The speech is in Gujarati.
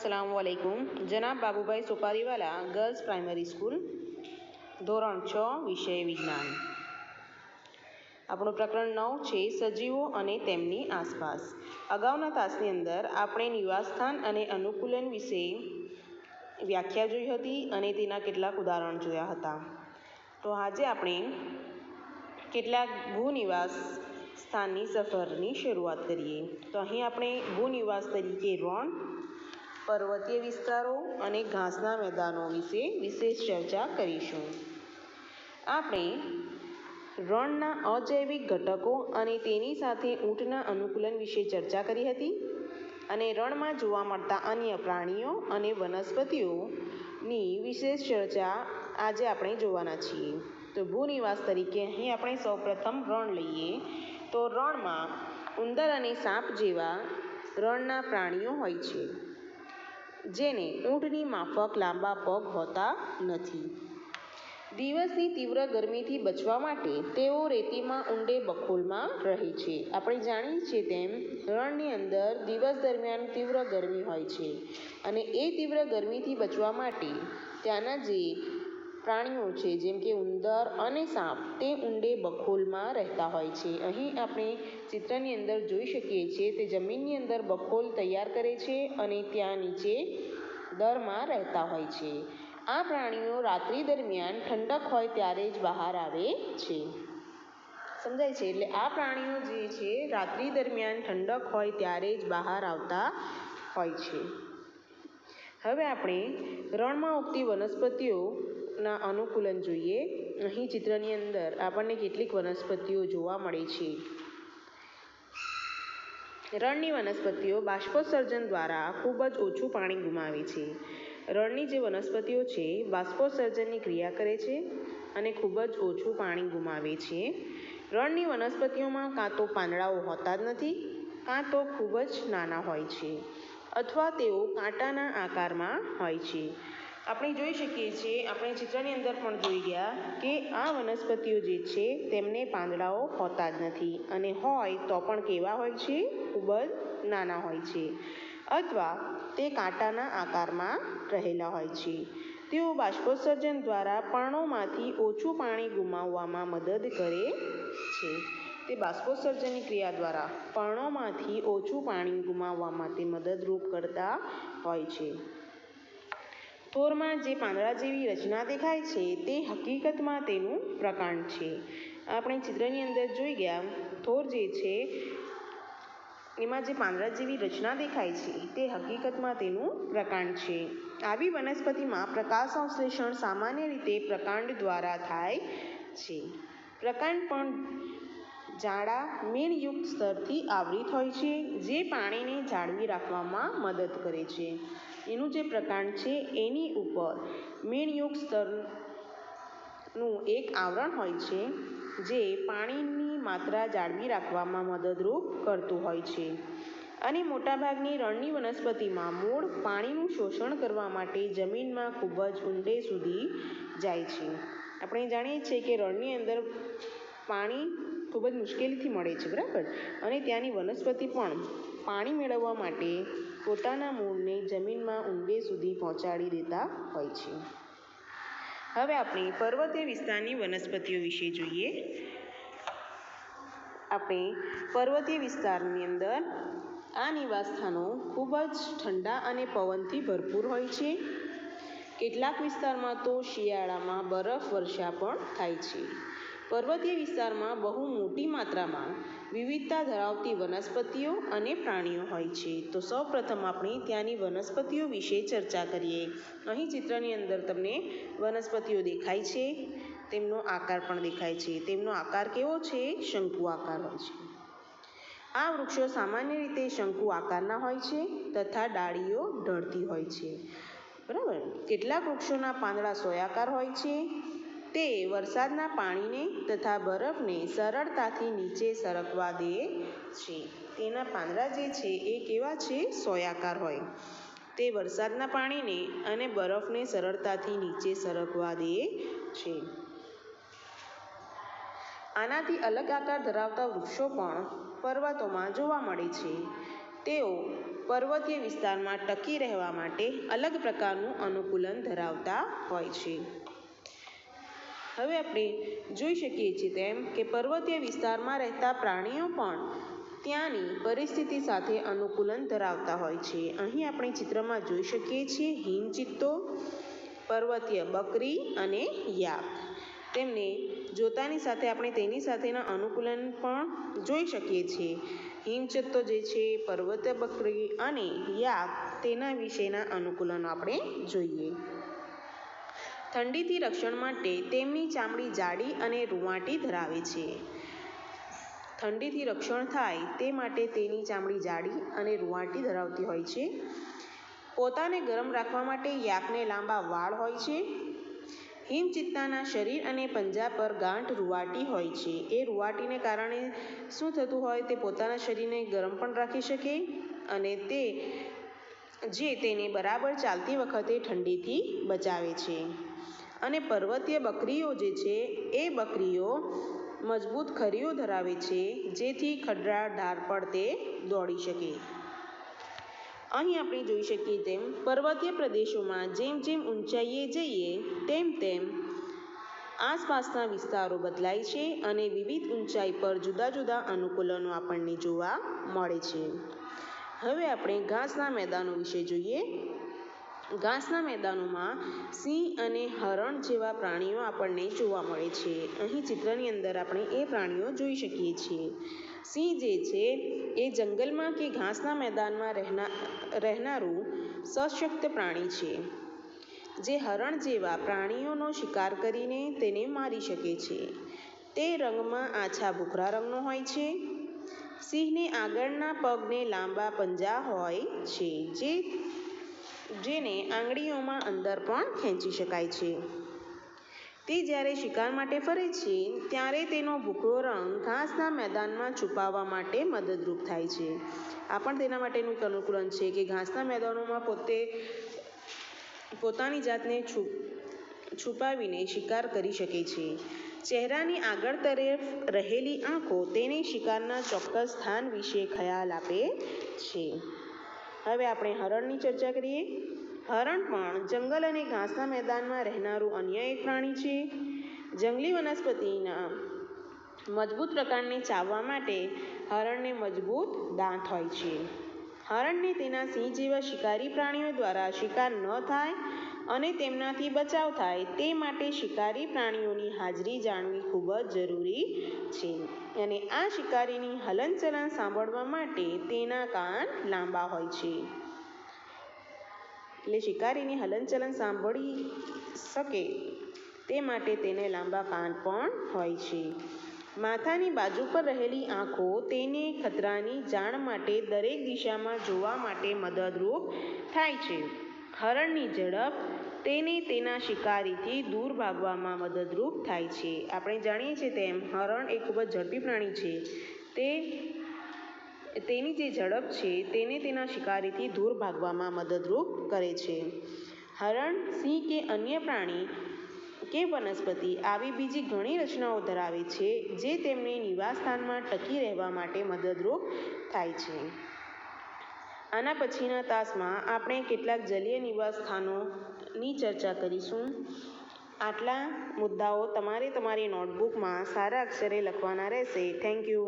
અસલામ વાલેકુમ જનાબ Babubhai Suparivala girls primary school ધોરણ છ, વિષય વિજ્ઞાન. આપણું પ્રકરણ નવ છે, સજીવો અને તેમની આસપાસ. અગાઉના તાસની અંદર આપણે નિવાસસ્થાન અને અનુકૂલન વિશે વ્યાખ્યા જોઈ હતી અને તેના કેટલાક ઉદાહરણ જોયા હતા. તો આજે આપણે કેટલાક ભૂનિવાસ સ્થાનની સફરની શરૂઆત કરીએ. તો અહીં આપણે ભૂનિવાસ તરીકે રણ પર્વતીય વિસ્તારો અને ઘાસના મેદાનો વિશે વિશેષ ચર્ચા કરીશું. આપણે રણના અજૈવિક ઘટકો અને તેની સાથે ઊંટના અનુકૂલન વિશે ચર્ચા કરી હતી અને રણમાં જોવા મળતા અન્ય પ્રાણીઓ અને વનસ્પતિઓની વિશેષ ચર્ચા આજે આપણે જોવાના છીએ. તો ભૂનિવાસ તરીકે અહીં આપણે સૌપ્રથમ રણ લઈએ. તો રણમાં ઉંદર અને સાપ જેવા રણના પ્રાણીઓ હોય છે. જેને ઊંટની માફક, લાંબા પગ હોતા નથી. દિવસની તીવ્ર ગરમીથી બચવા માટે તેઓ રેતીમાં ઊંડે બખોલમાં રહે છે. આપણે જાણીએ છીએ તેમ, રણની અંદર દિવસ દરમિયાન તીવ્ર ગરમી હોય છે અને એ તીવ્ર ગરમીથી બચવા માટે ત્યાંના જે પ્રાણીઓ છે, જેમ કે ઉંદર અને સાપ, તે ઊંડે બખોલમાં રહેતા હોય છે. અહીં આપણે ચિત્રની અંદર જોઈ શકીએ છીએ તે જમીનની અંદર બખોલ તૈયાર કરે છે અને ત્યાં નીચે દરમાં રહેતા હોય છે. આ પ્રાણીઓ રાત્રિ દરમિયાન ઠંડક હોય ત્યારે જ બહાર આવે છે. સમજાય છે? એટલે આ પ્રાણીઓ જે છે, રાત્રિ દરમિયાન ઠંડક હોય ત્યારે જ બહાર આવતા હોય છે. હવે આપણે રણમાં ઉગતી વનસ્પતિઓના અનુકૂલન જોઈએ. અહીં ચિત્રની અંદર આપણને કેટલીક વનસ્પતિઓ જોવા મળે છે. રણની વનસ્પતિઓ બાષ્પોત્સર્જન દ્વારા ખૂબ જ ઓછું પાણી ગુમાવે છે. રણની જે વનસ્પતિઓ છે, બાષ્પોત્સર્જનની ક્રિયા કરે છે અને ખૂબ જ ઓછું પાણી ગુમાવે છે. રણની વનસ્પતિઓમાં કાં તો પાંદડાઓ હોતા જ નથી, કાં તો ખૂબ જ નાના હોય છે. અથવા તેઓ કાંટાના આકારમાં હોય છે. આપણે જોઈ શકીએ છીએ, આપણે ચિત્રની અંદર પણ જોઈ ગયા કે આ વનસ્પતિઓ જે છે, તેમને પાંદડાઓ હોતા જ નથી અને હોય તો પણ કેવા હોય છે? ખૂબ જ નાના હોય છે. અથવા તે કાંટાના આકારમાં રહેલા હોય છે. તેઓ બાષ્પોત્સર્જન દ્વારા પર્ણોમાંથી ઓછું પાણી ગુમાવવામાં મદદ કરે છે. તે બાષ્પોત્સર્જનની ક્રિયા દ્વારા પર્ણોમાંથી ઓછું પાણી ગુમાવવા માટે મદદરૂપ કરતા હોય છે. થોરમાં જે પાંદડા જેવી રચના દેખાય છે, તે હકીકતમાં તેનું પ્રકાંડ છે. આપણે ચિત્રની અંદર જોઈ ગયા, થોર જે છે, એમાં જે પાંદડા જેવી રચના દેખાય છે, તે હકીકતમાં તેનું પ્રકાંડ છે. આવી વનસ્પતિમાં પ્રકાશ સંશ્લેષણ સામાન્ય રીતે પ્રકાંડ દ્વારા થાય છે. પ્રકાંડ પણ જાડા મીણયુક્ત સ્તરથી આવરિત હોય છે, જે પાણીને જાળવી રાખવામાં મદદ કરે છે. એનું જે પ્રકાંડ છે, એની ઉપર મીણયુક્ત સ્તરનું એક આવરણ હોય છે, જે પાણીની માત્રા જાળવી રાખવામાં મદદરૂપ કરતું હોય છે. અને મોટાભાગની રણની વનસ્પતિમાં મૂળ પાણીનું શોષણ કરવા માટે જમીનમાં ખૂબ જ ઊંડે સુધી જાય છે. આપણે જાણીએ છીએ કે રણની અંદર પાણી ખૂબ જ મુશ્કેલીથી મળે છે, બરાબર? અને ત્યાંની વનસ્પતિ પણ પાણી મેળવવા માટે પોતાના મૂળને જમીનમાં ઊંડે સુધી પહોંચાડી દેતા હોય છે. હવે આપણે પર્વતીય વિસ્તારની વનસ્પતિઓ વિશે જોઈએ. આપણે પર્વતીય વિસ્તારની અંદર આ નિવાસસ્થાનો ખૂબ જ ઠંડા અને પવનથી ભરપૂર હોય છે. કેટલાક વિસ્તારમાં તો શિયાળામાં બરફ વર્ષા પણ થાય છે. પર્વતીય વિસ્તારમાં બહુ મોટી માત્રામાં વિવિધતા ધરાવતી વનસ્પતિઓ અને પ્રાણીઓ હોય છે. તો સૌપ્રથમ આપણે ત્યાંની વનસ્પતિઓ વિશે ચર્ચા કરીએ. અહીં ચિત્રની અંદર તમને વનસ્પતિઓ દેખાય છે. તેમનો આકાર પણ દેખાય છે. તેમનો આકાર કેવો છે? શંકુ આકાર હોય છે. આ વૃક્ષો સામાન્ય રીતે શંકુ આકારના હોય છે તથા ડાળીઓ ઢળતી હોય છે. બરાબર? કેટલાક વૃક્ષોના પાંદડા સોયાકાર હોય છે. તે વરસાદના પાણીને તથા બરફને સરળતાથી નીચે સરકવા દે છે. તેના પાંદડા જે છે એ કેવા છે? સોયાકાર હોય. તે વરસાદના પાણીને અને બરફને સરળતાથી નીચે સરકવા દે છે. આનાથી અલગ આકાર ધરાવતા વૃક્ષો પણ પર્વતોમાં જોવા મળે છે. તેઓ પર્વતીય વિસ્તારમાં ટકી રહેવા માટે અલગ પ્રકારનું અનુકૂલન ધરાવતા હોય છે. હવે આપણે જોઈ શકીએ છીએ તેમ કે પર્વતીય વિસ્તારમાં રહેતા પ્રાણીઓ પણ ત્યાંની પરિસ્થિતિ સાથે અનુકૂલન ધરાવતા હોય છે. અહીં આપણે ચિત્રમાં જોઈ શકીએ છીએ હિમચિત્તો પર્વતીય બકરી અને યાક. તેમને જોતાની સાથે આપણે તેની સાથેના અનુકૂલન પણ જોઈ શકીએ છીએ. હિમચિત્તો જે છે, પર્વતીય બકરી અને યાક તેના વિશેના અનુકૂલનો આપણે જોઈએ. ઠંડીથી રક્ષણ માટે તેમની ચામડી જાડી અને રૂંવાટી ધરાવે છે. ઠંડીથી રક્ષણ થાય તે માટે તેની ચામડી જાડી અને રૂવાટી ધરાવતી હોય છે. પોતાને ગરમ રાખવા માટે યાકને લાંબા વાળ હોય છે. હિમચિત્તાના શરીર અને પંજા પર ગાંઠ રૂવાટી હોય છે. એ રૂવાટીને કારણે શું થતું હોય તે પોતાના શરીરને ગરમ પણ રાખી શકે અને તે, જે તેને બરાબર ચાલતી વખતે ઠંડીથી બચાવે છે. અને પર્વતીય બકરીઓ જે છે, એ બકરીઓ મજબૂત ખરીઓ ધરાવે છે, જેથી ખડરા ઢાર પર તે દોડી શકે. અહીં આપણે જોઈ શકીએ તેમ, પર્વતીય પ્રદેશોમાં જેમ જેમ ઊંચાઈએ જઈએ, તેમ તેમ આસપાસના વિસ્તારો બદલાય છે અને વિવિધ ઊંચાઈ પર જુદા જુદા અનુકૂલનો આપણને જોવા મળે છે. હવે આપણે ઘાસના મેદાનો વિશે જોઈએ. ઘાસના મેદાનોમાં સિંહ અને હરણ જેવા પ્રાણીઓ આપણને જોવા મળે છે. અહીં ચિત્રની અંદર આપણે એ પ્રાણીઓ જોઈ શકીએ છીએ. સિંહ જે છે, એ જંગલમાં કે ઘાસના મેદાનમાં રહેના, રહેનારું સશક્ત પ્રાણી છે, જે હરણ જેવા પ્રાણીઓનો શિકાર કરીને તેને મારી શકે છે. તે રંગમાં આછા ભૂખરા રંગનો હોય છે. સિંહને આગળના પગને લાંબા પંજા હોય છે, જે જેને આંગળીઓમાં અંદર પણ ખેંચી શકાય છે. તે જ્યારે શિકાર માટે ફરે છે, ત્યારે તેનો ભૂખરો રંગ ઘાસના મેદાનમાં છુપાવવા માટે મદદરૂપ થાય છે. આ પણ તેના માટેનું એક અનુકૂલન છે કે ઘાસના મેદાનોમાં પોતે પોતાની જાતને છુપ છુપાવીને શિકાર કરી શકે છે. ચહેરાની આગળ તરફ રહેલી આંખો તેને શિકારના ચોક્કસ સ્થાન વિશે ખ્યાલ આપે છે. હવે આપણે હરણની ચર્ચા કરીએ. હરણ પણ જંગલ અને ઘાસના મેદાનમાં રહેનારું અન્ય એક પ્રાણી છે. જંગલી વનસ્પતિના મજબૂત પ્રકારને ચાવવા માટે હરણને મજબૂત દાંત હોય છે. હરણને તેના સિંહ જેવા શિકારી પ્રાણીઓ દ્વારા શિકાર ન થાય અને તેમનાથી બચાવ થાય તે માટે શિકારી પ્રાણીઓની હાજરી જાણવી ખૂબ જ જરૂરી છે. અને આ શિકારીની હલનચલન સાંભળવા માટે તેના કાન લાંબા હોય છે. એટલે શિકારીની હલનચલન સાંભળી શકે તે માટે તેને લાંબા કાન પણ હોય છે. માથાની બાજુ પર રહેલી આંખો તેને ખતરાની જાણ માટે દરેક દિશામાં જોવા માટે મદદરૂપ થાય છે. હરણની ઝડપ તેને તેના શિકારીથી દૂર ભાગવામાં મદદરૂપ થાય છે. આપણે જાણીએ છીએ તેમ હરણ એ ખૂબ જ ઝડપી પ્રાણી છે. તે તેની જે ઝડપ છે તેને તેના શિકારીથી દૂર ભાગવામાં મદદરૂપ કરે છે. હરણ, સિંહ કે અન્ય પ્રાણી કે વનસ્પતિ આવી બીજી ઘણી રચનાઓ ધરાવે છે જે તેમને નિવાસસ્થાનમાં ટકી રહેવા માટે મદદરૂપ થાય છે. આના પછીના તાસમાં આપણે કેટલાક જલીય નિવાસ સ્થાનોની ચર્ચા કરીશું. આટલા મુદ્દાઓ તમારે તમારી નોટબુકમાં સારા અક્ષરે લખવાના રહેશે. Thank you